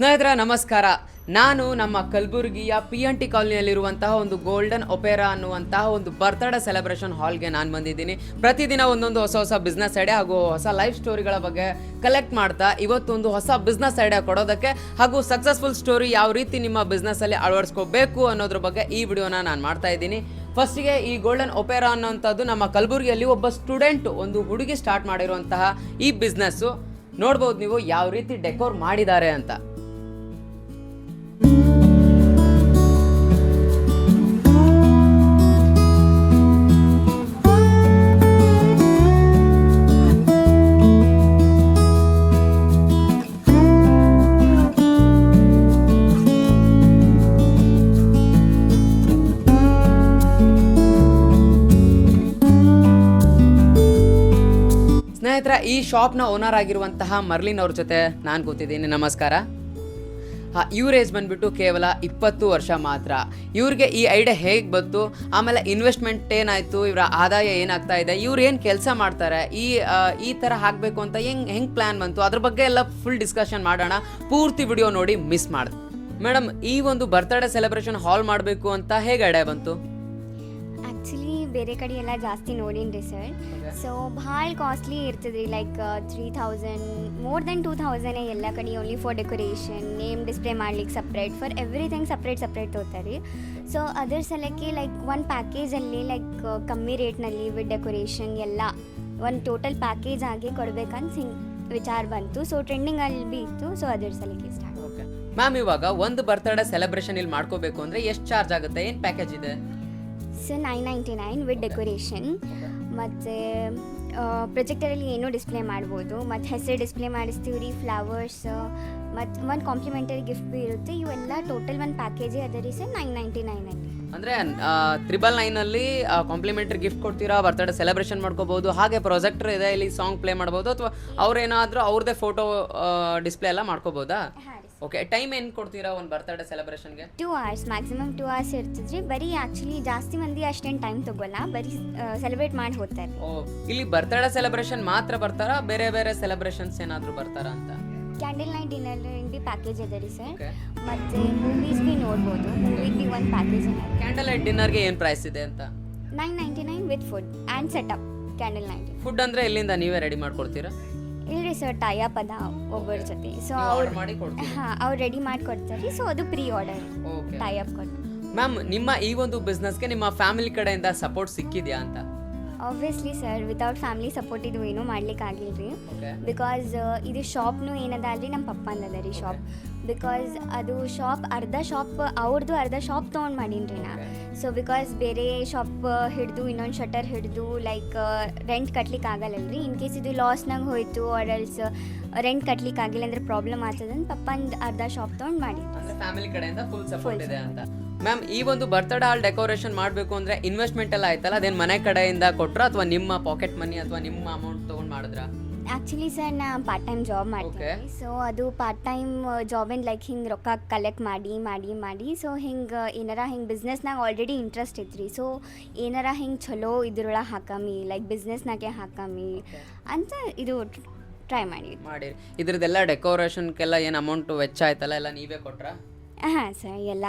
ಸ್ನೇಹಿತರೆ, ನಮಸ್ಕಾರ. ನಾನು ನಮ್ಮ ಕಲಬುರಗಿಯ ಪಿ ಎನ್ ಟಿ ಕಾಲೋನಿಯಲ್ಲಿರುವಂತಹ ಒಂದು ಗೋಲ್ಡನ್ ಒಪೇರಾ ಅನ್ನುವಂತಹ ಒಂದು ಬರ್ತ್ಡೇ ಸೆಲೆಬ್ರೇಷನ್ ಹಾಲ್ಗೆ ನಾನು ಬಂದಿದ್ದೀನಿ. ಪ್ರತಿದಿನ ಒಂದೊಂದು ಹೊಸ ಹೊಸ ಬಿಸ್ನೆಸ್ ಐಡಿಯಾ ಹಾಗೂ ಹೊಸ ಲೈಫ್ ಸ್ಟೋರಿಗಳ ಬಗ್ಗೆ ಕಲೆಕ್ಟ್ ಮಾಡ್ತಾ ಇವತ್ತೊಂದು ಹೊಸ ಬಿಸ್ನೆಸ್ ಐಡಿಯಾ ಕೊಡೋದಕ್ಕೆ ಹಾಗೂ ಸಕ್ಸಸ್ಫುಲ್ ಸ್ಟೋರಿ ಯಾವ ರೀತಿ ನಿಮ್ಮ ಬಿಸ್ನೆಸ್ಸಲ್ಲಿ ಅಳವಡಿಸ್ಕೋಬೇಕು ಅನ್ನೋದ್ರ ಬಗ್ಗೆ ಈ ವಿಡಿಯೋನ ನಾನು ಮಾಡ್ತಾ ಇದ್ದೀನಿ. ಫಸ್ಟಿಗೆ ಈ ಗೋಲ್ಡನ್ ಒಪೇರಾ ಅನ್ನೋಂಥದ್ದು ನಮ್ಮ ಕಲಬುರಗಿಯಲ್ಲಿ ಒಬ್ಬ ಸ್ಟೂಡೆಂಟ್ ಒಂದು ಹುಡುಗಿ ಸ್ಟಾರ್ಟ್ ಮಾಡಿರುವಂತಹ ಈ ಬಿಸ್ನೆಸ್ಸು ನೋಡ್ಬೋದು ನೀವು ಯಾವ ರೀತಿ ಡೆಕೋರ್ ಮಾಡಿದ್ದಾರೆ ಅಂತ. ಸ್ನೇಹಿತರ, ಈ ಶಾಪ್ನ ಓನರ್ ಆಗಿರುವಂತಹ ಮರ್ಲಿನ್ ಅವ್ರ ಜೊತೆ ನಾನು ಕೂತಿದ್ದೀನಿ. ನಮಸ್ಕಾರ. ಇವ್ರ ಏಜ್ ಬಂದ್ಬಿಟ್ಟು ಕೇವಲ ಇಪ್ಪತ್ತು ವರ್ಷ ಮಾತ್ರ. ಇವ್ರಿಗೆ ಈ ಐಡಿಯಾ ಹೇಗೆ ಬಂತು? ಆಮೇಲೆ ಇನ್ವೆಸ್ಟ್ಮೆಂಟ್ ಏನಾಯಿತು? ಇವರ ಆದಾಯ ಏನಾಗ್ತಾ ಇದೆ? ಇವ್ರು ಏನು ಕೆಲಸ ಮಾಡ್ತಾರೆ? ಈ ಈ ಥರ ಹಾಕಬೇಕು ಅಂತ ಹೆಂಗ್, ಹೆಂಗೆ ಪ್ಲ್ಯಾನ್ ಬಂತು? ಅದ್ರ ಬಗ್ಗೆ ಎಲ್ಲ ಫುಲ್ ಡಿಸ್ಕಷನ್ ಮಾಡೋಣ. ಪೂರ್ತಿ ವಿಡಿಯೋ ನೋಡಿ ಮಿಸ್ ಮಾಡಿದೆ ಮೇಡಮ್ ಈ ಒಂದು ಬರ್ತ್ಡೇ ಸೆಲೆಬ್ರೇಷನ್ ಹಾಲ್ ಮಾಡಬೇಕು ಅಂತ ಹೇಗೆ ಐಡಿಯಾ ಬಂತು? ಬೇರೆ ಕಡೆ ಎಲ್ಲ ಜಾಸ್ತಿ ನೋಡೀನಿ ಸರ್. ಸೊ ಭಾಳ ಕಾಸ್ಟ್ಲಿ ಇರ್ತದ್ರಿ like three thousand more than two ಥೌಸಂಡೇ ಎಲ್ಲ ಕಡೆ only for decoration name display ಮಾಡ್ಲಿಕ್ಕೆ separate for everything separate separate ತೊಗೋತಾರೆ ಸೊ ಅದರ ಸಲಕ್ಕೆ ಲೈಕ್ ಒಂದು ಪ್ಯಾಕೇಜಲ್ಲಿ ಲೈಕ್ ಕಮ್ಮಿ ರೇಟ್ನಲ್ಲಿ ವಿತ್ ಡೆಕೋರೇಷನ್ ಎಲ್ಲ ಒಂದು ಟೋಟಲ್ ಪ್ಯಾಕೇಜ್ ಆಗಿ ಕೊಡ್ಬೇಕಂತ ಹಿಂಗೆ ವಿಚಾರ ಬಂತು. ಸೊ ಟ್ರೆಂಡಿಂಗಲ್ಲಿ ಬಿ ಇತ್ತು. ಸೊ ಅದರ ಸಲಕ್ಕೆ ಸ್ಟಾರ್ಟ್ ಮ್ಯಾಮ್ ಇವಾಗ ಒಂದು ಬರ್ತ್ಡೇ ಸೆಲೆಬ್ರೇಷನ್ ಇಲ್ಲಿ ಮಾಡ್ಕೋಬೇಕು ಅಂದ್ರೆ ಎಷ್ಟು ಚಾರ್ಜ್ ಆಗುತ್ತೆ? ಏನು ಪ್ಯಾಕೇಜ್ ಇದೆ? So nine ninety nine with decoration ಮತ್ತು ಪ್ರೊಜೆಕ್ಟರಲ್ಲಿ ಏನೋ ಡಿಸ್ಪ್ಲೇ ಮಾಡ್ಬೋದು. ಮತ್ತು ಹೆಸರು ಡಿಸ್ಪ್ಲೇ ಮಾಡಿಸ್ತೀವಿ ರೀ ಫ್ಲವರ್ಸ್ ಮತ್ತು ಒಂದು ಕಾಂಪ್ಲಿಮೆಂಟರಿ ಗಿಫ್ಟ್ ಭೀ ಇರುತ್ತೆ. ಇವೆಲ್ಲ ಟೋಟಲ್ ಒಂದು ಪ್ಯಾಕೇಜೇ ಅದ ರೀ ಸರ್ ನೈನ್ ನೈಂಟಿ ನೈನ್ ಅಲ್ಲಿ. ಅಂದರೆ ತ್ರಿಬಲ್ ನೈನಲ್ಲಿ ಕಾಂಪ್ಲಿಮೆಂಟರಿ ಗಿಫ್ಟ್ ಕೊಡ್ತೀರಾ? ಬರ್ತಡೇ ಸೆಲೆಬ್ರೇಷನ್ ಮಾಡ್ಕೋಬೋದು. ಹಾಗೆ ಪ್ರೊಜೆಕ್ಟರ್ ಇದೆ ಇಲ್ಲಿ ಸಾಂಗ್ ಪ್ಲೇ ಮಾಡ್ಬೋದು. ಅಥವಾ ಅವ್ರೇನಾದರೂ ಅವ್ರದ್ದೇ ಫೋಟೋ ಡಿಸ್ಪ್ಲೇ ಎಲ್ಲ ಮಾಡ್ಕೋಬೋದಾ? ಓಕೆ ಟೈಮ್ ಏನು ಕೊಡ್ತೀರಾ ಒಂದು birthday ಸೆಲೆಬ್ರೇಷನ್ಗೆ two hours maximum two hours ಇರ್ತದ್ರಿ. ಬರೀ ಆ್ಯಕ್ಚುಲಿ ಜಾಸ್ತಿ ಮಂದಿ ಅಷ್ಟೇನು ಟೈಮ್ ತಗೋಲ್ಲ. ಬರೀ ಸೆಲೆಬ್ರೇಟ್ ಮಾಡಿ ಹೋಗ್ತಾರೆ. ಓ ಇಲ್ಲಿ ಬರ್ತ್ಡೇ ಸೆಲೆಬ್ರೇಷನ್ ಮಾತ್ರ ಬರ್ತಾರಾ? ಬೇರೆ ಬೇರೆ ಸೆಲೆಬ್ರೇಷನ್ಸ್ ಏನಾದರೂ ಬರ್ತಾರ ಅಂತ? ಕ್ಯಾಂಡಲ್ ನೈಟ್ ಡಿನ್ನರ್ ಭೀ ಪ್ಯಾಕೇಜ್ ಇದೆ ರೀ ಸರ್. ಮತ್ತೆ ಮತ್ತು ಮೂವೀಸ್ ಬಿ ನೋಡ್ಬೋದು. ಮೂವಿಗೆ ಬಿ ಒಂದು ಪ್ಯಾಕೇಜ್ ಇದೆ. ಕ್ಯಾಂಡಲ್ ಲೈಟ್ ಡಿನ್ನರ್ಗೆ ಏನು ಪ್ರೈಸ್ ಇದೆ ಅಂತ? Nine ninety nine with food and setup candle night food ಅಂದ್ರೆ ಎಲ್ಲಿಂದ ನೀವೇ ರೆಡಿ ಮಾಡ್ಕೊಡ್ತೀರಾ? ಇಲ್ರಿ ಸರ್ ಟೈಅಪ್ ಅದ ಒಬ್ಬರ ಜೊತೆ. ಸೊ ಅವ್ರು ಮಾಡಿ ಕೊಡ್ತೀವಿ ಹಾಂ ಅವ್ರು ರೆಡಿ ಮಾಡಿ ಕೊಡ್ತಾರೆ. ಸೊ ಅದು pre order okay tie up ಕೊಟ್ಟು ಮ್ಯಾಮ್ ನಿಮ್ಮ ಈ ಒಂದು ಬಿಸ್ನೆಸ್ಗೆ ನಿಮ್ಮ ಫ್ಯಾಮಿಲಿ ಕಡೆಯಿಂದ ಸಪೋರ್ಟ್ ಸಿಕ್ಕಿದ್ಯಾ ಅಂತ? Obviously sir without family support ಇದು ಏನೂ ಮಾಡ್ಲಿಕ್ಕೆ ಆಗಿಲ್ಲ ರೀ ಓಕೆ ಬಿಕಾಸ್ ಇದು ಶಾಪ್ನು ಏನದ ಅಲ್ರಿ ನಮ್ಮ ಪಪ್ಪಂದ ರೀ ಶಾಪ್ ಬಿಕಾಸ್ ಅದು ಶಾಪ್ ಅರ್ಧ ಶಾಪ್ ಅವ್ರದ್ದು ಅರ್ಧ ಶಾಪ್ ತೊಗೊಂಡು ಮಾಡೀನಿ ರೀ ನಾ ಸೊ ಬಿಕಾಸ್ ಬೇರೆ ಶಾಪ್ ಹಿಡಿದು ಇನ್ನೊಂದು ಶಟರ್ ಹಿಡಿದು ಲೈಕ್ ರೆಂಟ್ ಕಟ್ಲಿಕ್ಕೆ ಆಗಲ್ಲಲ್ರಿ? ಇನ್ ಕೇಸ್ ಇದು ಲಾಸ್ನಾಗ ಹೋಯ್ತು ಆರ್ ಎಲ್ಸ್ ರೆಂಟ್ ಕಟ್ಲಿಕ್ಕೆ ಆಗಿಲ್ಲ ಅಂದ್ರೆ ಪ್ರಾಬ್ಲಮ್ ಆಗ್ತದಂತ ಪಪ್ಪಂದು ಅರ್ಧ ಶಾಪ್ ತೊಗೊಂಡು ಮಾಡಿ ಫ್ಯಾಮಿಲಿ ಕಡೆಯಿಂದ ಫುಲ್ ಸಪೋರ್ಟ್ ಇದೆ ಅಂತ. ಮ್ಯಾಮ್ ಈ ಒಂದು ಬರ್ತ್ಡೇ ಹಾಲ್ ಡೆಕೋರೇಷನ್ ಮಾಡಬೇಕು ಅಂದ್ರೆ ಇನ್ವೆಸ್ಟ್ಮೆಂಟ್ ಎಲ್ಲ ಆಯ್ತಲ್ಲ? ಅದೇನು ಮನೆ ಕಡೆಯಿಂದ ಕೊಟ್ರ ಅಥವಾ ನಿಮ್ಮ ಪಾಕೆಟ್ ಮನಿ ಅಥವಾ ನಿಮ್ಮ ಅಮೌಂಟ್ ತೊಗೊಂಡು ಮಾಡಿದ್ರ? ಆ್ಯಕ್ಚುಲಿ ಸರ್ ನಾ ಪಾರ್ಟ್ ಟೈಮ್ ಜಾಬ್ ಮಾಡ್ತೀನಿ ಸೊ ಅದು ಪಾರ್ಟ್ ಟೈಮ್ ಜಾಬಿಂದ ಲೈಕ್ ಹಿಂಗೆ ರೊಕ್ಕ ಕಲೆಕ್ಟ್ ಮಾಡಿ ಮಾಡಿ ಮಾಡಿ. ಸೊ ಹಿಂಗೆ ಏನಾರ ಹಿಂಗೆ ಬಿಸ್ನೆಸ್ನಾಗ ಆಲ್ರೆಡಿ ಇಂಟ್ರೆಸ್ಟ್ ಇತ್ತು ರೀ ಸೊ ಏನಾರ ಹಿಂಗೆ ಚಲೋ ಇದ್ರೊಳಗೆ ಹಾಕಮಿ ಲೈಕ್ ಬಿಸ್ನೆಸ್ನಾಗೆ ಹಾಕಮಿ ಅಂತ ಇದು ಟ್ರೈ ಮಾಡಿ ಮಾಡಿರಿ. ಇದ್ರದ್ದೆಲ್ಲ ಡೆಕೋರೇಷನ್ಗೆಲ್ಲ ಏನು ಅಮೌಂಟ್ ವೆಚ್ಚ ಆಯ್ತಲ್ಲ ಎಲ್ಲ ನೀವೇ ಕೊಟ್ರ? ಹಾಂ ಸರ್ ಎಲ್ಲ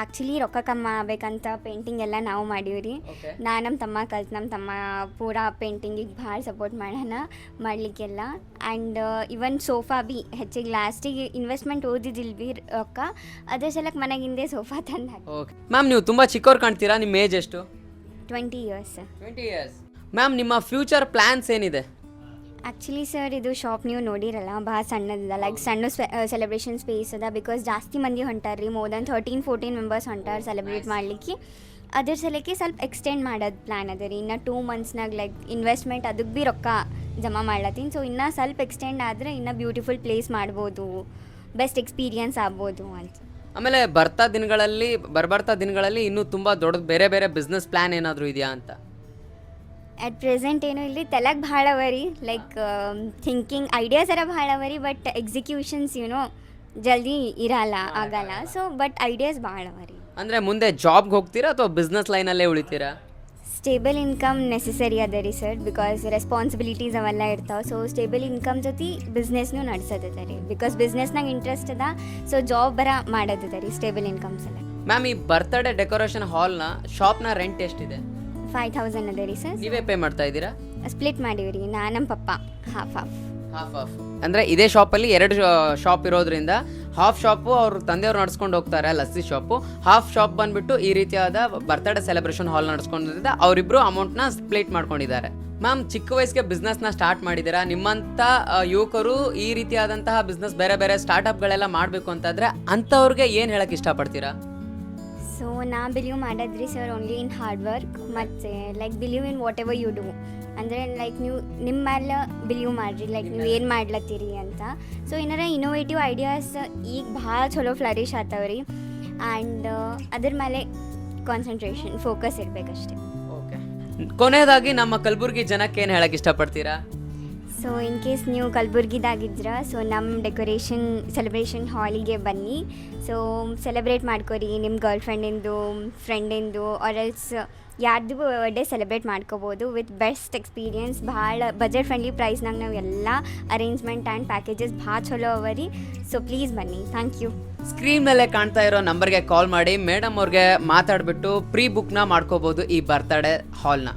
ಆ್ಯಕ್ಚುಲಿ ರೊಕ್ಕ ಕಮ್ಮಿ ಆಗಬೇಕಂತ ಪೇಂಟಿಂಗ್ ಎಲ್ಲ ನಾವು ಮಾಡೀವಿ ರೀ ಓಕೆ ನಾ ನಮ್ಮ ತಮ್ಮ ಕಲ್ತು ನಮ್ಮ ತಮ್ಮ ಪೂರಾ ಪೇಂಟಿಂಗಿಗೆ ಭಾಳ ಸಪೋರ್ಟ್ ಮಾಡೋಣ ಮಾಡಲಿಕ್ಕೆಲ್ಲ. ಆ್ಯಂಡ್ ಇವನ್ ಸೋಫಾ ಬಿ ಹೆಚ್ಚಿಗೆ ಲಾಸ್ಟಿಗೆ ಇನ್ವೆಸ್ಟ್ಮೆಂಟ್ ಓದಿದಿಲ್ ಬಿ ರೊಕ್ಕ. ಅದೇ ಸಲಕ್ಕೆ ಮನೆಗಿಂದೆ ಸೋಫಾ ತಂದು ಹಾಕಿ ಓಕೆ ಮ್ಯಾಮ್ ನೀವು ತುಂಬ ಚಿಕ್ಕವ್ರು ಕಾಣ್ತೀರಾ? ನಿಮ್ಮ ಏಜ್ ಎಷ್ಟು? Twenty years twenty years ma'am ನಿಮ್ಮ ಫ್ಯೂಚರ್ ಪ್ಲ್ಯಾನ್ಸ್ ಏನಿದೆ? ಆ್ಯಕ್ಚುಲಿ ಸರ್ ಇದು ಶಾಪ್ ನೀವು ನೋಡಿರಲ್ಲ ಭಾಳ ಸಣ್ಣದಿದೆ. ಲೈಕ್ ಸಣ್ಣ ಸೆಲೆಬ್ರೇಷನ್ ಸ್ಪೇಸ್ ಅದ. ಬಿಕಾಸ್ ಜಾಸ್ತಿ ಮಂದಿ ಹೊಂಟಾರ ರೀ more than thirteen fourteen members ಹೊಂಟಾರ ಸೆಲೆಬ್ರೇಟ್ ಮಾಡ್ಲಿಕ್ಕೆ. ಅದ್ರ ಸಲಕ್ಕೆ ಸ್ವಲ್ಪ ಎಕ್ಸ್ಟೆಂಡ್ ಮಾಡೋದು ಪ್ಲ್ಯಾನ್ ಅದ ರೀ. ಇನ್ನು ಟೂ ಮಂತ್ಸ್ನಾಗ ಲೈಕ್ ಇನ್ವೆಸ್ಟ್ಮೆಂಟ್ ಅದಕ್ಕೆ ಭೀ ರೊಕ್ಕ ಜಮಾ ಮಾಡ್ಲತ್ತೀನಿ. ಸೊ ಇನ್ನೂ ಸ್ವಲ್ಪ ಎಕ್ಸ್ಟೆಂಡ್ ಆದರೆ ಇನ್ನೂ ಬ್ಯೂಟಿಫುಲ್ ಪ್ಲೇಸ್ ಮಾಡ್ಬೋದು. ಬೆಸ್ಟ್ ಎಕ್ಸ್ಪೀರಿಯನ್ಸ್ ಆಗ್ಬೋದು ಅಂತ. ಆಮೇಲೆ ಬರ್ತಾ ದಿನಗಳಲ್ಲಿ ಬರ್ಬರ್ತಾ ದಿನಗಳಲ್ಲಿ ಇನ್ನೂ ತುಂಬ ದೊಡ್ಡ ಬೇರೆ ಬೇರೆ ಬಿಸ್ನೆಸ್ ಪ್ಲ್ಯಾನ್ ಏನಾದರೂ ಇದೆಯಾ ಅಂತ? ಅಟ್ ಪ್ರೆಸೆಂಟ್ ಏನು ಇಲ್ಲಿ ತಲೆಗೆ ಭಾಳ ಅವ ರೀ ಲೈಕ್ ಥಿಂಕಿಂಗ್ ಐಡಿಯಾಸ್ ಅರ ಭಾಳ ಅವ ರೀ ಬಟ್ ಎಕ್ಸಿಕ್ಯೂಷನ್ಸ್ ಏನೋ ಜಲ್ದಿ ಇರಲ್ಲ ಆಗಲ್ಲ. ಸೊ ಬಟ್ ಐಡಿಯಾಸ್ ಭಾಳ ಅವ ರೀ ಅಂದರೆ ಮುಂದೆ ಜಾಬ್ಗೆ ಹೋಗ್ತೀರಾ ಅಥವಾ ಬಿಸ್ನೆಸ್ ಲೈನಲ್ಲೇ ಉಳಿತೀರಾ? ಸ್ಟೇಬಲ್ ಇನ್ಕಮ್ ನೆಸೆಸರಿ ಅದ ರೀ ಸರ್ ಬಿಕಾಸ್ ರೆಸ್ಪಾನ್ಸಿಬಿಲಿಟೀಸ್ ಅವೆಲ್ಲ ಇರ್ತಾವೆ. ಸೊ ಸ್ಟೇಬಲ್ ಇನ್ಕಮ್ ಜೊತೆ ಬಿಸ್ನೆಸ್ನೂ ನಡೆಸೋದದ ರೀ. ಬಿಕಾಸ್ ಬಿಸ್ನೆಸ್ನಾಗ ಇಂಟ್ರೆಸ್ಟ್ ಅದ ಸೊ ಜಾಬ್ ಬರ ಮಾಡೋದದ ರೀ ಸ್ಟೇಬಲ್ ಇನ್ಕಮ್ಸ್ ಎಲ್ಲ ಮ್ಯಾಮ್ ಈ ಬರ್ತ್ಡೇ ಡೆಕೋರೇಷನ್ ಹಾಲ್ನ ಶಾಪ್ನ ರೆಂಟ್ ಎಷ್ಟಿದೆ? ಫೈವ್ ತೌಸಂಡ್ ಅದೇ ರೀ ಸರ್. ನೀವೇ ಪೇ ಮಾಡ್ತಾ ಇದ್ದೀರಾ? ಸ್ಪ್ಲಿಟ್ ಮಾಡೀವಿ ರೀ ನಾ ನಮ್ಮ ಪಪ್ಪ. ಹಾಫ್ ಹಾಫ್ ಹಾಫ್ ಹಾಫ್ ಅಂದ್ರೆ ಇದೇ ಶಾಪಲ್ಲಿ ಎರಡು ಶಾಪ್ ಇರೋದ್ರಿಂದ ಹಾಫ್ ಶಾಪು ಅವ್ರ ತಂದೆಯವ್ರು ನಡ್ಸ್ಕೊಂಡು ಹೋಗ್ತಾರೆ ಲಸ್ಸಿ ಶಾಪು ಹಾಫ್ ಶಾಪ್ ಬಂದ್ಬಿಟ್ಟು ಈ ರೀತಿಯಾದ ಬರ್ತ್ಡೇ ಸೆಲೆಬ್ರೇಷನ್ ಹಾಲ್ ನಡ್ಸ್ಕೊಂಡಿದ್ದ ಅವರಿಬ್ರು ಅಮೌಂಟ್ನ ಸ್ಪ್ಲಿಟ್ ಮಾಡ್ಕೊಂಡಿದ್ದಾರೆ. ಮ್ಯಾಮ್ ಚಿಕ್ಕ ವಯಸ್ಸಿಗೆ ಬಿಸ್ನೆಸ್ನ ಸ್ಟಾರ್ಟ್ ಮಾಡಿದ್ದೀರಾ? ನಿಮ್ಮಂಥ ಯುವಕರು ಈ ರೀತಿಯಾದಂತಹ ಬಿಸ್ನೆಸ್ ಬೇರೆ ಬೇರೆ ಸ್ಟಾರ್ಟ್ಅಪ್ಗಳೆಲ್ಲ ಮಾಡಬೇಕು ಅಂತಂದರೆ ಅಂಥವ್ರಿಗೆ ಏನು ಹೇಳಕ್ಕೆ ಇಷ್ಟಪಡ್ತೀರಾ? ಸೊ ನಾ ಬಿಲೀವ್ ಮಾಡೋದ್ರಿ sir only in hard work ಮತ್ತು like believe in whatever you do ಅಂದರೆ ಲೈಕ್ ನೀವು ನಿಮ್ಮ ಮೇಲೆ ಬಿಲೀವ್ ಮಾಡಿರಿ ಲೈಕ್ ನೀವು ಏನು ಮಾಡ್ಲತ್ತೀರಿ ಅಂತ. ಸೊ ಏನಾರ ಇನೋವೇಟಿವ್ ಐಡಿಯಾಸ್ ಈಗ ಭಾಳ ಚಲೋ ಫ್ಲರಿಶ್ ಆತಾವ್ರಿ. ಆ್ಯಂಡ್ ಅದ್ರ ಮೇಲೆ ಕಾನ್ಸಂಟ್ರೇಷನ್ ಫೋಕಸ್ ಇರಬೇಕಷ್ಟೆ. ಓಕೆ ಕೊನೆಯದಾಗಿ ನಮ್ಮ ಕಲಬುರಗಿ ಜನಕ್ಕೆ ಏನು ಹೇಳಕ್ಕೆ ಇಷ್ಟಪಡ್ತೀರಾ? ಸೊ ಇನ್ ಕೇಸ್ ನೀವು ಕಲಬುರ್ಗಿದಾಗಿದ್ರ ಸೊ ನಮ್ಮ ಡೆಕೋರೇಷನ್ ಸೆಲೆಬ್ರೇಷನ್ ಹಾಲಿಗೆ ಬನ್ನಿ. ಸೊ ಸೆಲೆಬ್ರೇಟ್ ಮಾಡ್ಕೊರಿ ನಿಮ್ಮ ಗರ್ಲ್ ಫ್ರೆಂಡಿಂದು ಫ್ರೆಂಡಿಂದು ಎಲ್ಸ್ ಯಾರ್ದು ಬರ್ಡೇ ಸೆಲೆಬ್ರೇಟ್ ಮಾಡ್ಕೋಬೋದು. ವಿತ್ ಬೆಸ್ಟ್ ಎಕ್ಸ್ಪೀರಿಯನ್ಸ್ ಭಾಳ ಬಜೆಟ್ ಫ್ರೆಂಡ್ಲಿ ಪ್ರೈಸ್ನಾಗ ನಾವು ಎಲ್ಲ ಅರೇಂಜ್ಮೆಂಟ್ ಆ್ಯಂಡ್ ಪ್ಯಾಕೇಜಸ್ ಭಾಳ ಚಲೋ ಅವ ರೀ. ಸೊ ಪ್ಲೀಸ್ ಬನ್ನಿ. ಥ್ಯಾಂಕ್ ಯು ಸ್ಕ್ರೀನ್ ಮೇಲೆ ಕಾಣ್ತಾ ಇರೋ ನಂಬರ್ಗೆ ಕಾಲ್ ಮಾಡಿ. ಮೇಡಮ್ ಅವ್ರಿಗೆ ಮಾತಾಡಿಬಿಟ್ಟು ಪ್ರೀ ಬುಕ್ನ ಮಾಡ್ಕೋಬೋದು ಈ ಬರ್ತ್ಡೇ ಹಾಲ್ನ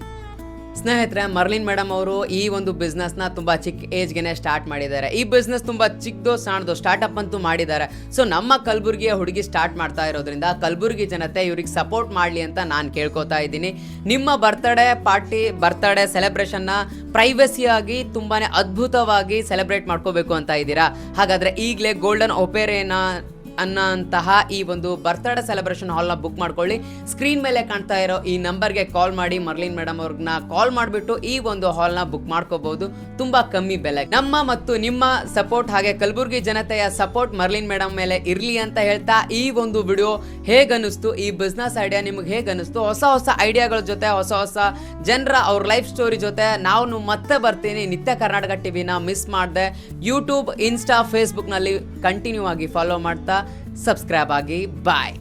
ಸ್ನೇಹಿತರೆ, ಮರ್ಲಿನ್ ಮೇಡಮ್ ಅವರು ಈ ಒಂದು ಬಿಸ್ನೆಸ್ನ ತುಂಬ ಚಿಕ್ಕ ಏಜ್ಗೆನೆ ಸ್ಟಾರ್ಟ್ ಮಾಡಿದ್ದಾರೆ. ಈ ಬಿಸ್ನೆಸ್ ತುಂಬ ಚಿಕ್ಕದು ಸಣ್ಣದು ಸ್ಟಾರ್ಟಪ್ ಅಂತೂ ಮಾಡಿದ್ದಾರೆ. ಸೊ ನಮ್ಮ ಕಲಬುರಗಿಯ ಹುಡುಗಿ ಸ್ಟಾರ್ಟ್ ಮಾಡ್ತಾ ಇರೋದ್ರಿಂದ ಕಲಬುರಗಿ ಜನತೆ ಇವ್ರಿಗೆ ಸಪೋರ್ಟ್ ಮಾಡಲಿ ಅಂತ ನಾನು ಕೇಳ್ಕೊತಾ ಇದ್ದೀನಿ. ನಿಮ್ಮ ಬರ್ತ್ಡೇ ಪಾರ್ಟಿ ಬರ್ತ್ಡೇ ಸೆಲೆಬ್ರೇಷನ್ನ ಪ್ರೈವಸಿಯಾಗಿ ತುಂಬಾ ಅದ್ಭುತವಾಗಿ ಸೆಲೆಬ್ರೇಟ್ ಮಾಡ್ಕೋಬೇಕು ಅಂತ ಇದ್ದೀರಾ? ಹಾಗಾದರೆ ಈಗಲೇ ಗೋಲ್ಡನ್ ಒಪೇರೇನ ಅನ್ನೋಂತಹ ಈ ಒಂದು ಬರ್ತ್ಡೇ ಸೆಲೆಬ್ರೇಷನ್ ಹಾಲ್ನ ಬುಕ್ ಮಾಡ್ಕೊಳ್ಳಿ. ಸ್ಕ್ರೀನ್ ಮೇಲೆ ಕಾಣ್ತಾ ಇರೋ ಈ ನಂಬರ್ಗೆ ಕಾಲ್ ಮಾಡಿ. ಮರ್ಲಿನ್ ಮೇಡಮ್ ಅವ್ರನ್ನ ಕಾಲ್ ಮಾಡಿಬಿಟ್ಟು ಈ ಒಂದು ಹಾಲ್ನ ಬುಕ್ ಮಾಡ್ಕೋಬಹುದು ತುಂಬಾ ಕಮ್ಮಿ ಬೆಲೆ. ನಮ್ಮ ಮತ್ತು ನಿಮ್ಮ ಸಪೋರ್ಟ್ ಹಾಗೆ ಕಲಬುರಗಿ ಜನತೆಯ ಸಪೋರ್ಟ್ ಮರ್ಲಿನ್ ಮೇಡಮ್ ಮೇಲೆ ಇರ್ಲಿ ಅಂತ ಹೇಳ್ತಾ ಈ ಒಂದು ವಿಡಿಯೋ ಹೇಗನ್ನಿಸ್ತು? ಈ ಬಿಸ್ನೆಸ್ ಐಡಿಯಾ ನಿಮ್ಗೆ ಹೇಗನ್ನಿಸ್ತು? ಹೊಸ ಹೊಸ ಐಡಿಯಾಗಳ ಜೊತೆ, ಹೊಸ ಹೊಸ ಜನರ ಅವ್ರ ಲೈಫ್ ಸ್ಟೋರಿ ಜೊತೆ ನಾವು ಮತ್ತೆ ಬರ್ತೀನಿ. ನಿತ್ಯ ಕರ್ನಾಟಕ ಟಿವಿನ ಮಿಸ್ ಮಾಡಿದೆ. ಯೂಟ್ಯೂಬ್ ಇನ್ಸ್ಟಾ ಫೇಸ್ಬುಕ್ನಲ್ಲಿ ಕಂಟಿನ್ಯೂ ಆಗಿ ಫಾಲೋ ಮಾಡ್ತಾ. सब्सक्राइब आगे. बाय